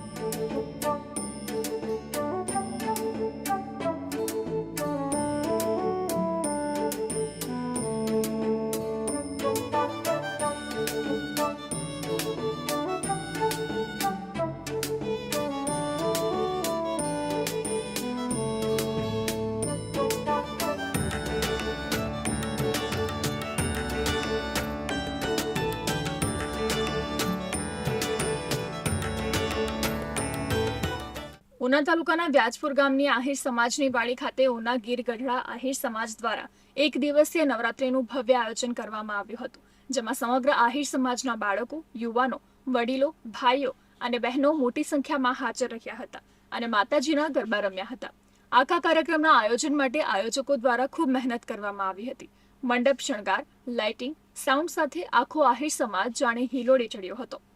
Música Una તાલુકાના વ્યાજપુર ગામની આહિર સમાજની વાડી ખાતે ઉના ગીર ગઢડા આહિર સમાજ દ્વારા એક દિવસીય નવરાત્રીનું ભવ્ય આયોજન કરવામાં આવ્યું હતું, જેમાં સમગ્ર આહિર સમાજના બાળકો, યુવાનો, વડીલો, ભાઈઓ અને બહેનો મોટી સંખ્યામાં હાજર રહ્યા હતા અને માતાજીના ગરબા રમ્યા હતા. આખા કાર્યક્રમના આયોજન માટે આયોજકો દ્વારા ખૂબ મહેનત કરવામાં આવી હતી. મંડપ શણગાર, લાઇટિંગ, સાઉન્ડ સાથે આખો આહિર સમાજ જાણે હિલોડે ચડ્યો હતો.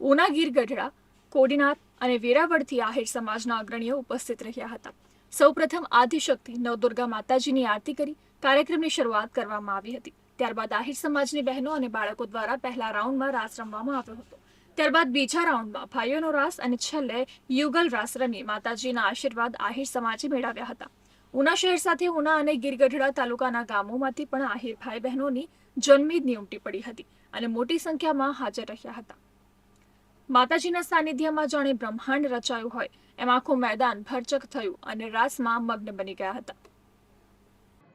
ઉના ગીર ગઢડા કોડીનાર અને વેરાવળથી આહિર સમાજના અગ્રણીઓ ઉપસ્થિત રહ્યા હતા. સૌપ્રથમ આદિશક્તિ નવદુર્ગા માતાજીની આરતી કરી કાર્યક્રમની શરૂઆત કરવામાં આવી હતી. ત્યારબાદ આહિર સમાજની બહેનો અને બાળકો દ્વારા પહેલા રાઉન્ડમાં રાસ રમવામાં આવ્યો હતો. ત્યારબાદ બીજા રાઉન્ડમાં ભાઈઓનો રાસ અને છેલ્લે યુગલ રાસ રમી માતાજીના આશીર્વાદ આહિર સમાજે મેળવ્યા હતા. ઉના શહેર સાથે ઉના અને ગીરગઢડા તાલુકાના ગામોમાંથી પણ આહિર ભાઈ બહેનોની જન્મીદની ઉમટી પડી હતી અને મોટી સંખ્યામાં હાજર રહ્યા હતા. માતાજીના સાનિધ્યમાં જાણે બ્રહ્માંડ રચાયું હોય. એમ આખું મેદાન ભરચક થયું અને રાસમાં મગ્ન બની ગયા હતા.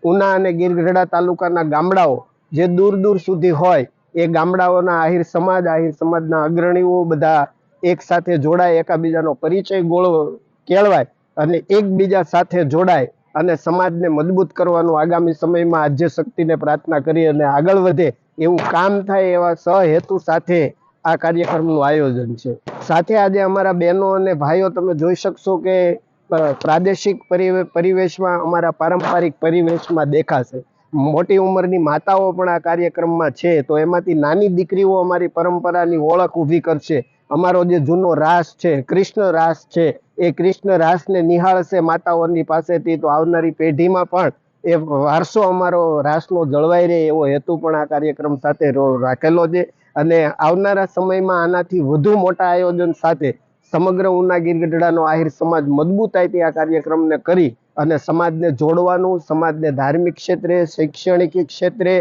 ઉના અને ગીરગઢડા તાલુકાના ગામડાઓ જે દૂર દૂર સુધી હોય, એ ગામડાઓના આહિર સમાજ, આહિર સમાજના અગ્રણીઓ બધા એક સાથે જોડાય, એકાબીજાનો પરિચય ગોળો કેળવાય અને એકબીજા સાથે જોડાય અને સમાજને મજબૂત કરવાનું આગામી સમયમાં આજે શક્તિને પ્રાર્થના કરી અને આગળ વધે એવું કામ થાય એવા સહેતુ સાથે આ કાર્યક્રમનું આયોજન છે. સાથે આજે અમારા બહેનો અને ભાઈઓ તમે જોઈ શકશો કે પ્રાદેશિક પરિવે- પરિવેશમાં અમારા પારંપરિક પરિવેશમાં દેખાશે. મોટી ઉંમરની માતાઓ પણ આ કાર્યક્રમમાં છે, તો એમાંથી નાની દીકરીઓ અમારી પરંપરાની ઓળખ ઊભી કરશે. અમારો જે જૂનો રાસ છે, કૃષ્ણ રાસ છે, એ કૃષ્ણ રાસને નિહાળશે માતાઓની પાસેથી, તો આવનારી પેઢીમાં પણ એ વારસો અમારો રાસનો જળવાઈ રહે એવો હેતુ પણ આ કાર્યક્રમ સાથે રાખેલો છે. અને આવનારા સમયમાં આનાથી વધુ મોટા આયોજન સાથે સમગ્ર ઉના ગીરગઢડાનો આહિર સમાજ મજબૂતાઈથી આ કાર્યક્રમને કરી અને સમાજને જોડવાનું, સમાજને ધાર્મિક ક્ષેત્રે, શૈક્ષણિક ક્ષેત્રે,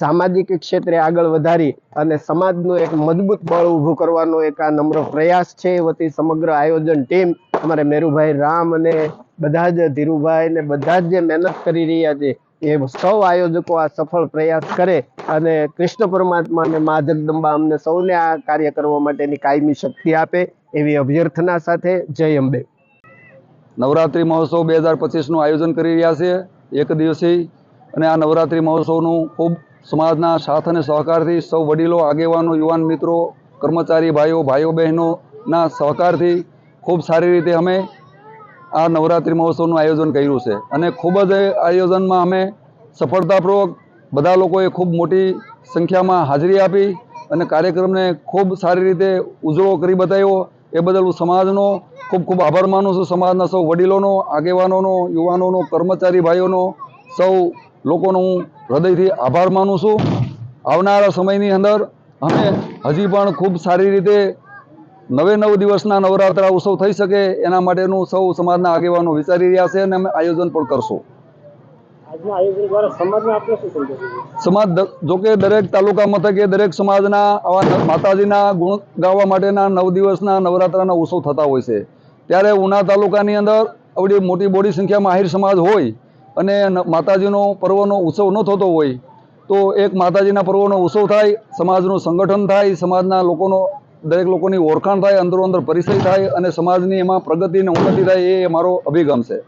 સામાજિક ક્ષેત્રે આગળ વધારી અને સમાજનું એક મજબૂત બળ ઊભું કરવાનો એક આ નમ્ર પ્રયાસ છે. વતી સમગ્ર આયોજન ટીમ અમારે મેરુભાઈ રામ અને બધા જ ધીરુભાઈ ને બધા જ જે મહેનત કરી રહ્યા છે, એ સૌ આયોજકો આ સફળ પ્રયાસ કરે અને કૃષ્ણ પરમાત્મા અને મા જગદંબા અમને સૌને આ કાર્ય કરવા માટેની કાયમી શક્તિ આપે એવી અભ્યર્થના સાથે જય અંબે. નવરાત્રિ મહોત્સવ બે હજાર પચીસનું આયોજન કરી રહ્યા છે, એક દિવસી અને આ નવરાત્રિ મહોત્સવનું ખૂબ સમાજના સાથ અને સહકારથી સૌ વડીલો, આગેવાનો, યુવાન મિત્રો, કર્મચારી, ભાઈઓ ભાઈઓ બહેનોના સહકારથી ખૂબ સારી રીતે અમે આ નવરાત્રિ મહોત્સવનું આયોજન કર્યું છે. અને ખૂબ જ આયોજનમાં અમે સફળતાપૂર્વક બધા લોકોએ ખૂબ મોટી સંખ્યામાં હાજરી આપી અને કાર્યક્રમને ખૂબ સારી રીતે ઉજળો કરી બતાવ્યો. એ બદલ હું સમાજનો ખૂબ ખૂબ આભાર માનું છું. સમાજના સૌ વડીલોનો, આગેવાનોનો, યુવાનોનો, કર્મચારી ભાઈઓનો, સૌ લોકોનો હું હૃદયથી આભાર માનું છું. આવનારા સમયની અંદર અમે હજી પણ ખૂબ સારી રીતે નવે નવ દિવસના નવરાત્રા ઉત્સવ થઈ શકે એના માટેનું સૌ સમાજના આગેવાનો વિચારી રહ્યા છે અને અમે આયોજન પણ કરશું. સમાજ જો કે દરેક તાલુકા મથકે દરેક સમાજના આવા માતાજીના ગુણ ગાવા માટેના નવ દિવસના નવરાત્રાના ઉત્સવ થતા હોય છે. ત્યારે ઉના તાલુકાની અંદર આવડી મોટી બોડી સંખ્યામાં આહિર સમાજ હોય અને માતાજીનો પર્વનો ઉત્સવ ન થતો હોય તો એક માતાજીના પર્વનો ઉત્સવ થાય સમાજનું સંગઠન થાય સમાજના લોકોનો દરેક લોકોની ઓળખાણ થાય અંદરો અંદર પરિચય થાય અને સમાજની એમાં પ્રગતિ અને ઉન્નતિ થાય એ મારો અભિગમ છે.